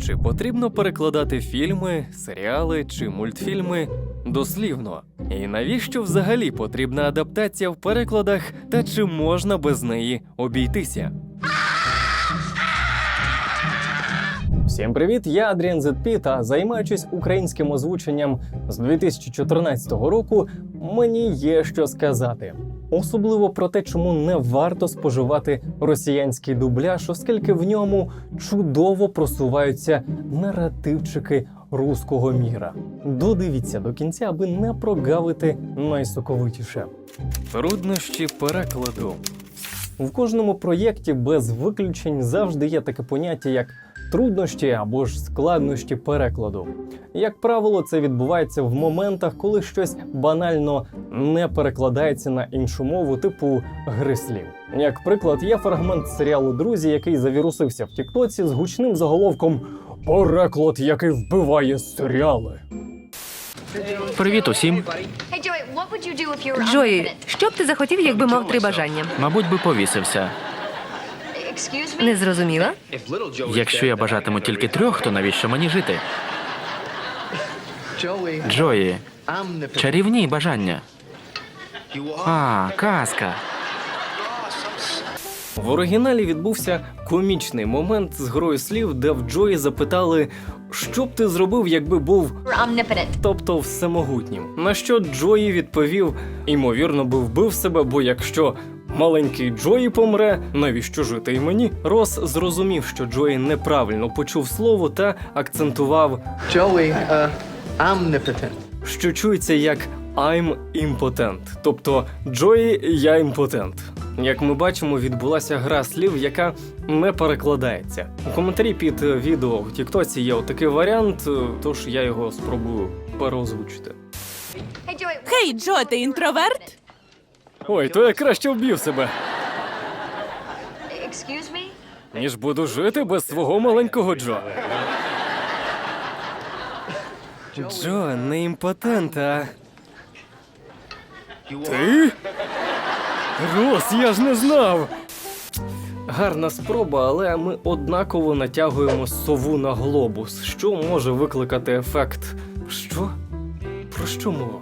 Чи потрібно перекладати фільми, серіали чи мультфільми дослівно? І навіщо взагалі потрібна адаптація в перекладах, та чи можна без неї обійтися? Всім привіт! Я Адріан Зетпі, та займаючись українським озвученням з 2014 року, мені є що сказати. Особливо про те, чому не варто споживати росіянський дубляж, оскільки в ньому чудово просуваються наративчики руського міра. Додивіться до кінця, аби не прогавити найсоковитіше. Труднощі перекладу. В кожному проєкті без виключень завжди є таке поняття як труднощі або ж складнощі перекладу. Як правило, це відбувається в моментах, коли щось банально не перекладається на іншу мову, типу гри слів. Як приклад, є фрагмент серіалу Друзі, який завірусився в Тіктоці з гучним заголовком Переклад, який вбиває серіали. Привіт усім. Джої, що б ти захотів, якби мав три бажання? Мабуть, би повісився. Не зрозуміла? Якщо я бажатиму тільки трьох, то навіщо мені жити? Джої, чарівні бажання. А, казка. В оригіналі відбувся комічний момент з грою слів, де в Джої запитали, що б ти зробив, якби був omnipotent. тобто всемогутнім. На що Джої відповів: ймовірно, би вбив себе, бо якщо маленький Джої помре, навіщо жити і мені? Рос зрозумів, що Джої неправильно почув слово та акцентував, Joey, uh, omnipotent. що чується як I'm impotent, тобто Джої, я імпотент. Як ми бачимо, відбулася гра слів, яка не перекладається. У коментарі під відео в Тіктоці є отакий варіант, е, тож я його спробую переозвучити. Hey Joey, Хей, Джо, ти інтроверт? Ой, то я краще вб'ю себе, ніж буду жити без свого маленького Джо. Джо, не імпотент, а. Ти? Рос, я ж не знав. Гарна спроба, але ми однаково натягуємо сову на глобус, що може викликати ефект. Що? Про що мова?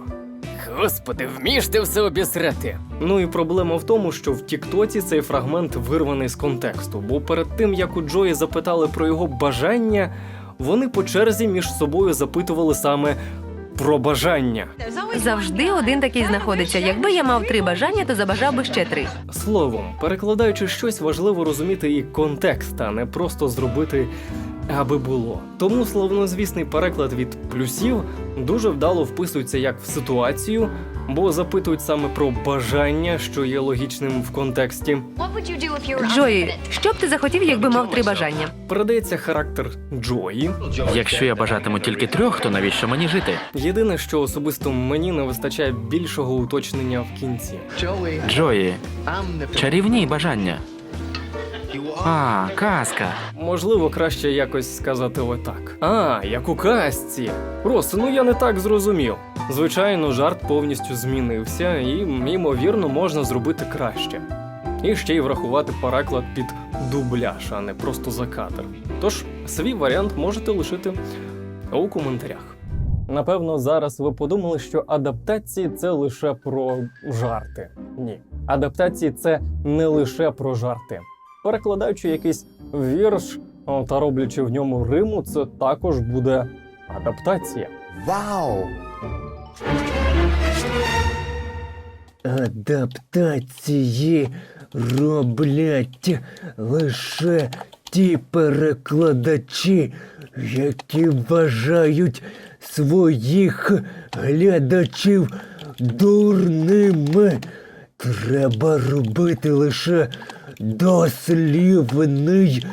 Господи, вмієш ти все обісрати. Ну і проблема в тому, що в Тіктоці цей фрагмент вирваний з контексту, бо перед тим як у Джої запитали про його бажання, вони по черзі між собою запитували саме про бажання. Завжди один такий знаходиться. Якби я мав три бажання, то забажав би ще три. Словом, перекладаючи щось, важливо розуміти і контекст, а не просто зробити аби було. Тому словнозвісний переклад від плюсів дуже вдало вписується як в ситуацію, бо запитують саме про бажання, що є логічним в контексті. Джої, що б ти захотів, якби мав три бажання? Передається характер Джої. Якщо я бажатиму тільки трьох, то навіщо мені жити? Єдине, що особисто мені не вистачає більшого уточнення в кінці. Joey, Джої, чарівні бажання. А, казка. Можливо, краще якось сказати отак. А, як у казці. Рос, ну я не так зрозумів. Звичайно, жарт повністю змінився, і, ймовірно, можна зробити краще. І ще й врахувати переклад під дубляж, а не просто за кадр. Тож, свій варіант можете лишити у коментарях. Напевно, зараз ви подумали, що адаптації це лише про жарти. Ні. Адаптації це не лише про жарти. Перекладаючи якийсь вірш та роблячи в ньому риму, це також буде адаптація. Вау! Адаптації роблять лише ті перекладачі, які вважають своїх глядачів дурними. Треба робити лише дослівний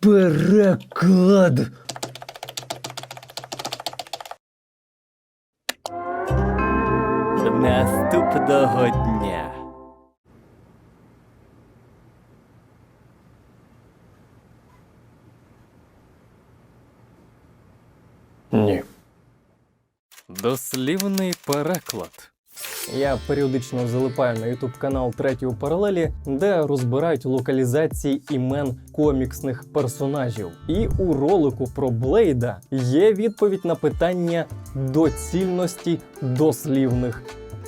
переклад. Наступного дня. Ні. Дослівний переклад. Я періодично залипаю на ютуб канал третьої паралелі, де розбирають локалізації імен коміксних персонажів. І у ролику про Блейда є відповідь на питання доцільності дослівних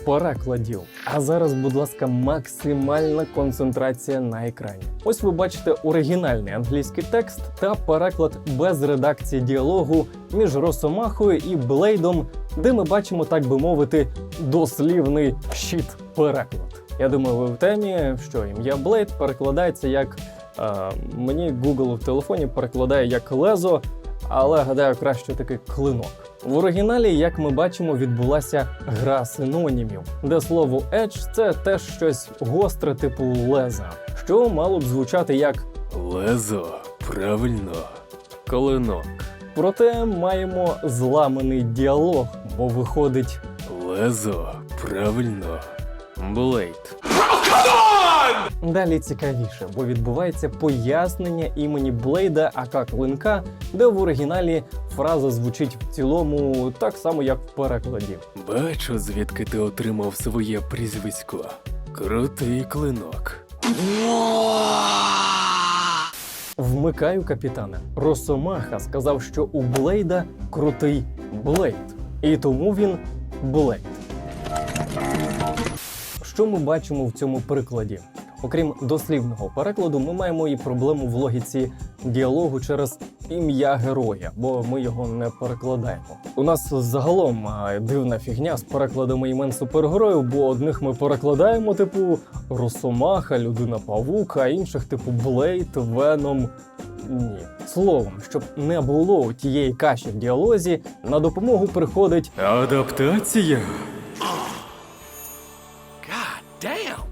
перекладів. А зараз, будь ласка, максимальна концентрація на екрані. Ось ви бачите оригінальний англійський текст та переклад без редакції діалогу між Росомахою і Блейдом, де ми бачимо, так би мовити, дослівний щит переклад. Я думаю, ви в темі, що ім'я Блейд перекладається як е, мені Google в телефоні перекладає як лезо, але гадаю, краще таки клинок. В оригіналі, як ми бачимо, відбулася гра синонімів, де слово edge – це теж щось гостре, типу леза, що мало б звучати як Лезо, правильно. Клинок. проте маємо зламаний діалог, бо виходить Лезо, правильно. Блейд. Далі цікавіше, бо відбувається пояснення імені Блейда ака клинка, де в оригіналі фраза звучить в цілому так само, як в перекладі. Бачу, звідки ти отримав своє прізвисько. Крутий клинок. Вмикаю капітана. Росомаха сказав, що у Блейда крутий Блейд, і тому він Блейд. Що ми бачимо в цьому прикладі? Окрім дослівного перекладу, ми маємо і проблему в логіці діалогу через ім'я героя, бо ми його не перекладаємо. У нас загалом дивна фігня з перекладами імен супергероїв, бо одних ми перекладаємо, типу Росомаха, Людина Павук, а інших типу Блейд, Веном. Ні. Словом, щоб не було тієї каші в діалозі, на допомогу приходить Адаптація?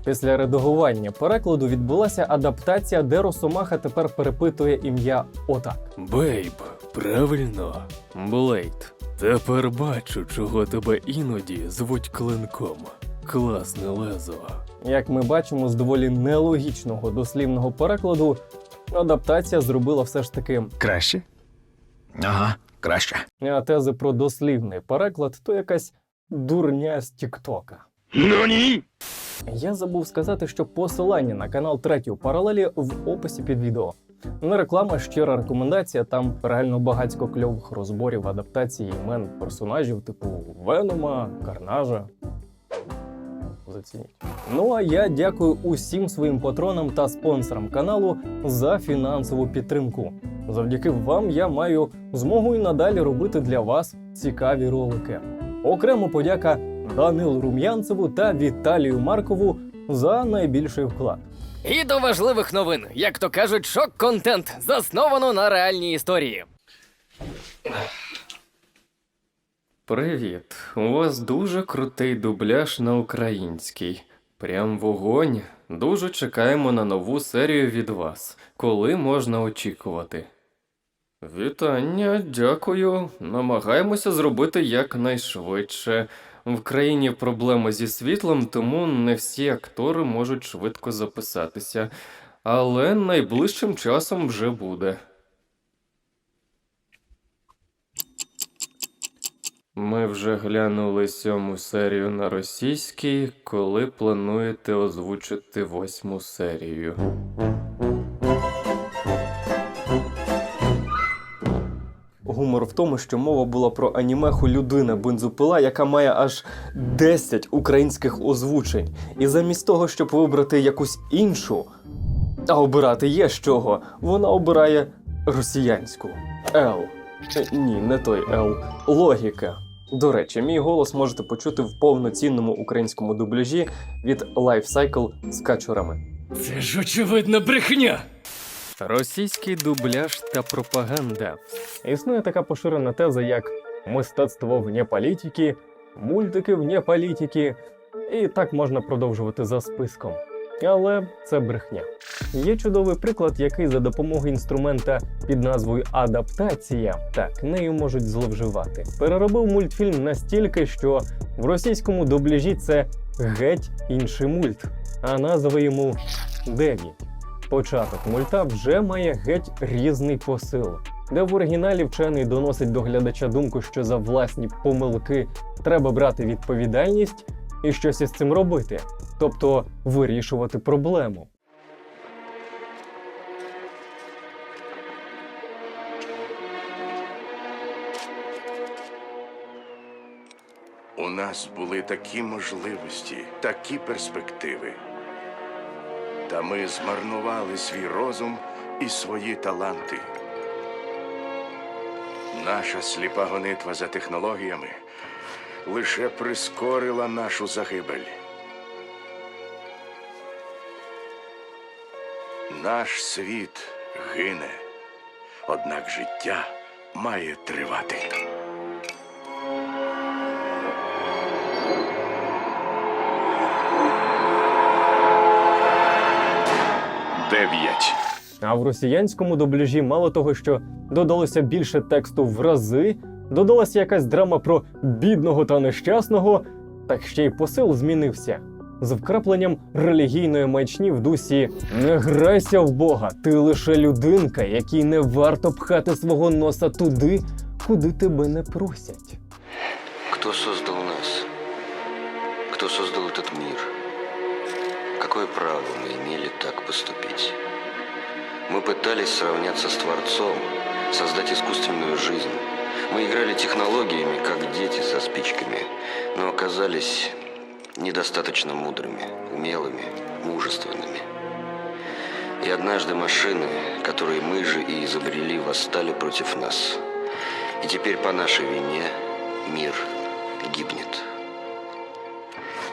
Після редагування перекладу відбулася адаптація, де Росомаха тепер перепитує ім'я отак. Бейб, правильно. Блейд. Тепер бачу, чого тебе іноді звуть клинком. Класне лезо. Як ми бачимо, з доволі нелогічного дослівного перекладу адаптація зробила все ж таки Краще? Ага, краще. а тези про дослівний переклад то якась дурня з Тіктока. Ну ні! Я забув сказати, що посилання на канал третьої паралелі в описі під відео. Не реклама, щира рекомендація. Там реально багатько кльових розборів адаптації імен персонажів, типу Венома, Карнажа. Зацініть. Ну а я дякую усім своїм патронам та спонсорам каналу за фінансову підтримку. Завдяки вам я маю змогу і надалі робити для вас цікаві ролики. Окремо подяка Данилу Рум'янцеву та Віталію Маркову за найбільший вклад. І до важливих новин, як то кажуть, шок-контент засновано на реальній історії. Привіт! У вас дуже крутий дубляж на український. Прям вогонь. Дуже чекаємо на нову серію від вас. Коли можна очікувати? Вітання, дякую. Намагаємося зробити якнайшвидше. В країні проблеми зі світлом, тому не всі актори можуть швидко записатися. Але найближчим часом вже буде. Ми вже глянули сьому серію на російській, коли плануєте озвучити восьму серію. Гумор в тому, що мова була про анімеху людина бензопила, яка має аж 10 українських озвучень. І замість того, щоб вибрати якусь іншу, а обирати є з чого, вона обирає росіянську. Л. Е, Ні, не той Л. Логіка. До речі, мій голос можете почути в повноцінному українському дубляжі від Lifecycle з качурами. Це ж очевидна брехня. Російський дубляж та пропаганда. Існує така поширена теза, як мистецтво вне політики, мультики вне політики, і так можна продовжувати за списком. Але це брехня. Є чудовий приклад, який за допомогою інструмента під назвою адаптація, так нею можуть зловживати. Переробив мультфільм настільки, що в російському дубляжі це геть інший мульт, а назва йому Деві. Початок мульта вже має геть різний посил, де в оригіналі вчений доносить до глядача думку, що за власні помилки треба брати відповідальність. і щось із цим робити, тобто вирішувати проблему. У нас були такі можливості, такі перспективи. Та ми змарнували свій розум і свої таланти. Наша сліпа гонитва за технологіями лише прискорила нашу загибель. Наш світ гине, однак життя має тривати. Дев'ять. А в росіянському дубляжі мало того, що додалося більше тексту в рази, додалася якась драма про бідного та нещасного, так ще й посил змінився. З вкрапленням релігійної маячні в дусі не грайся в Бога, ти лише людинка, якій не варто пхати свого носа туди, куди тебе не просять. Кто создал нас? Кто создал этот мир? Какое право мы имели так поступить? Мы пытались сравняться с Творцом, создать искусственную жизнь. Мы играли технологиями, как дети со спичками, но оказались недостаточно мудрыми, умелыми, мужественными. И однажды машины, которые мы же и изобрели, восстали против нас. И теперь по нашей вине мир гибнет.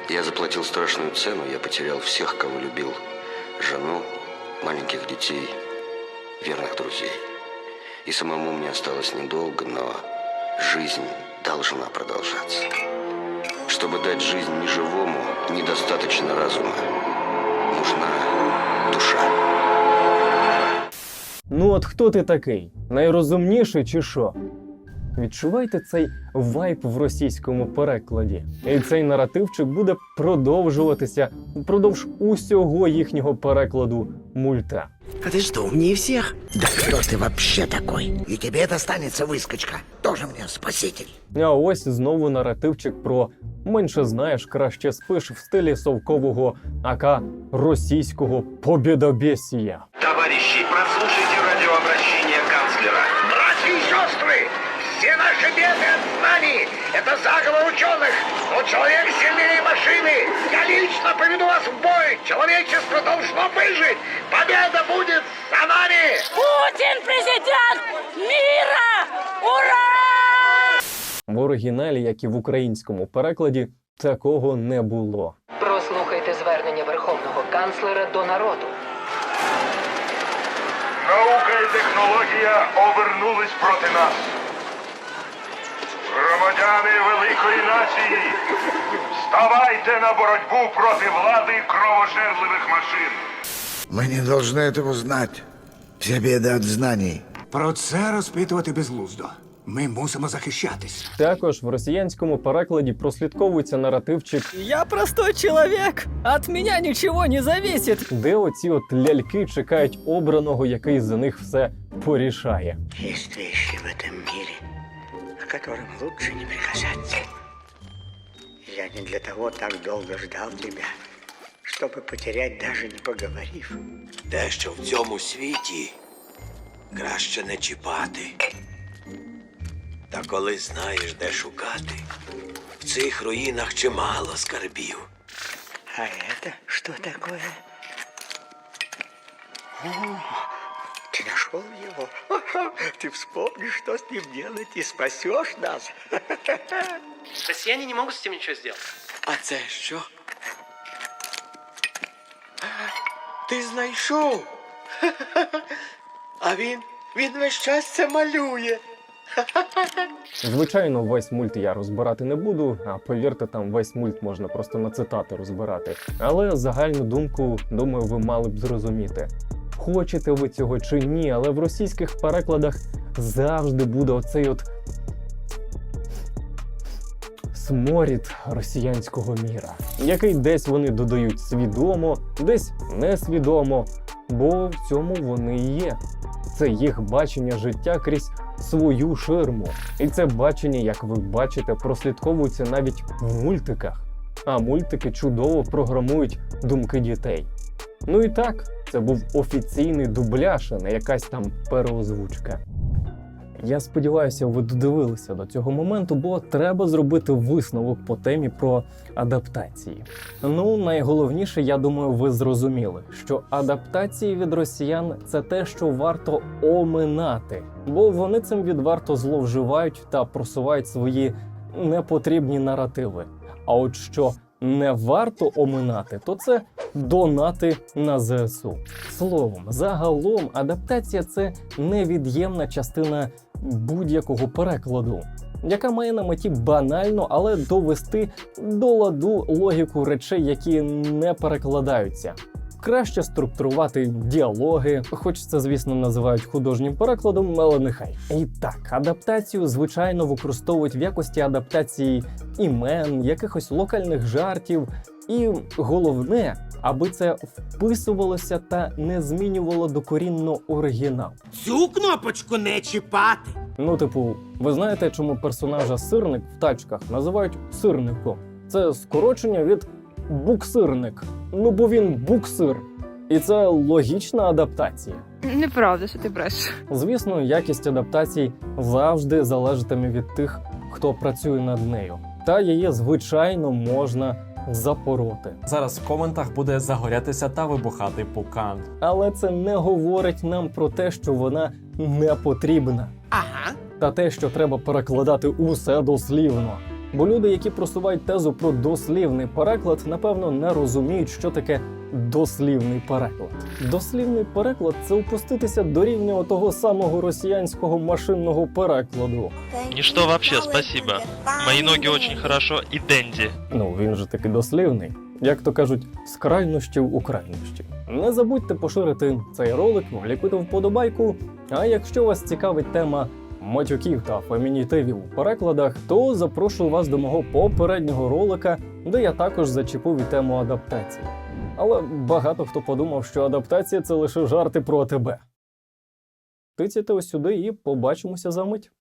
Я заплатил страшную цену, я потерял всех, кого любил. Жену, маленьких детей, верных друзей. И самому мне осталось недолго, но жизнь должна продолжаться. Чтобы дать жизнь неживому, недостаточно разума. Нужна душа. Ну от хто ти такий? Найрозумніший чи що? Відчувайте цей вайб в російському перекладі. І цей наративчик буде продовжуватися впродовж усього їхнього перекладу мульта. А ты что, умнее всех? Да кто ты вообще такой? И тебе достанется выскочка. Тоже мне спаситель. А ось знову наративчик про менше знаєш, краще спиш в стилі совкового ака російського побєдобєсія. Товарищи, наши беды от знаний – это заговор ученых. Но человек сильнее машины. Я лично поведу вас в бой. Человечество должно выжить. Победа будет за нами. Путін президент міра! Ура! В оригіналі, як і в українському перекладі, такого не було. Прослухайте звернення верховного канцлера до народу. Наука і технологія обернулись проти нас. Громадяни великої нації, вставайте на боротьбу проти влади кровожерливих машин. Мы не должны этого знать. Вся беда от знаний. Про це розпитувати безглуздо. Ми мусимо захищатись. Також в росіянському перекладі прослідковується наративчик, Я простой человек, от меня ничего не зависит. де оці от ляльки чекають обраного, який за них все порішає. Есть вещи в этом мире, к которым лучше не прикасаться. Я не для того так долго ждал тебя, чтобы потерять, даже не поговорив. Дещо в цьому світі краще не чіпати. Та коли знаєш, де шукати, в цих руїнах чимало скарбів. А это что такое? О, ты Нашел его? Ты вспомнишь, что с ним делать и спасешь нас. Россияне не могут с этим ничего сделать. А це що? Ти знайшов? А він, він весь час це малює. Звичайно, весь мульт я розбирати не буду, а повірте, там весь мульт можна просто на цитати розбирати. Але загальну думку, думаю, ви мали б зрозуміти. Хочете ви цього чи ні, але в російських перекладах завжди буде оцей от сморід росіянського міра, який десь вони додають свідомо, десь несвідомо, бо в цьому вони і є. Це їх бачення життя крізь свою ширму. І це бачення, як ви бачите, прослідковується навіть в мультиках. а мультики чудово програмують думки дітей. Ну і так, це був офіційний дубляж, а не якась там переозвучка. Я сподіваюся, ви додивилися до цього моменту, бо треба зробити висновок по темі про адаптації. Ну, найголовніше, я думаю, ви зрозуміли, що адаптації від росіян це те, що варто оминати, бо вони цим відверто зловживають та просувають свої непотрібні наративи. А от що не варто оминати, то це донати на ЗСУ. Словом, загалом адаптація це невід'ємна частина будь-якого перекладу, яка має на меті банально, але довести до ладу логіку речей, які не перекладаються. Краще структурувати діалоги, хоч це, звісно, називають художнім перекладом, але нехай. І так, адаптацію, звичайно, використовують в якості адаптації імен, якихось локальних жартів. І головне, аби це вписувалося та не змінювало докорінно оригінал. Цю кнопочку не чіпати. Ну, типу, ви знаєте, чому персонажа сирник в тачках називають сирником? Це скорочення від буксирник. Ну бо він буксир. І це логічна адаптація. Неправда, що ти бреш. Звісно, якість адаптацій завжди залежатиме від тих, хто працює над нею. Та її, звичайно, можна запороти. Зараз в коментах буде загорятися та вибухати пукан. Але це не говорить нам про те, що вона не потрібна. Ага. та те, що треба перекладати усе дослівно. Бо люди, які просувають тезу про дослівний переклад, напевно, не розуміють, що таке дослівний переклад. Дослівний переклад це опуститися до рівня того самого росіянського машинного перекладу. Ничто вообще, спасибо. Мои ноги очень хорошо и денди. Ну він же таки дослівний. Як то кажуть, з крайнощів у крайнощі. Не забудьте поширити цей ролик, вліпити вподобайку. А якщо вас цікавить тема матюків та фемінітивів у перекладах, то запрошую вас до мого попереднього ролика, де я також зачепив і тему адаптації. Але багато хто подумав, що адаптація це лише жарти про тебе. Тицяйте ось сюди і побачимося за мить.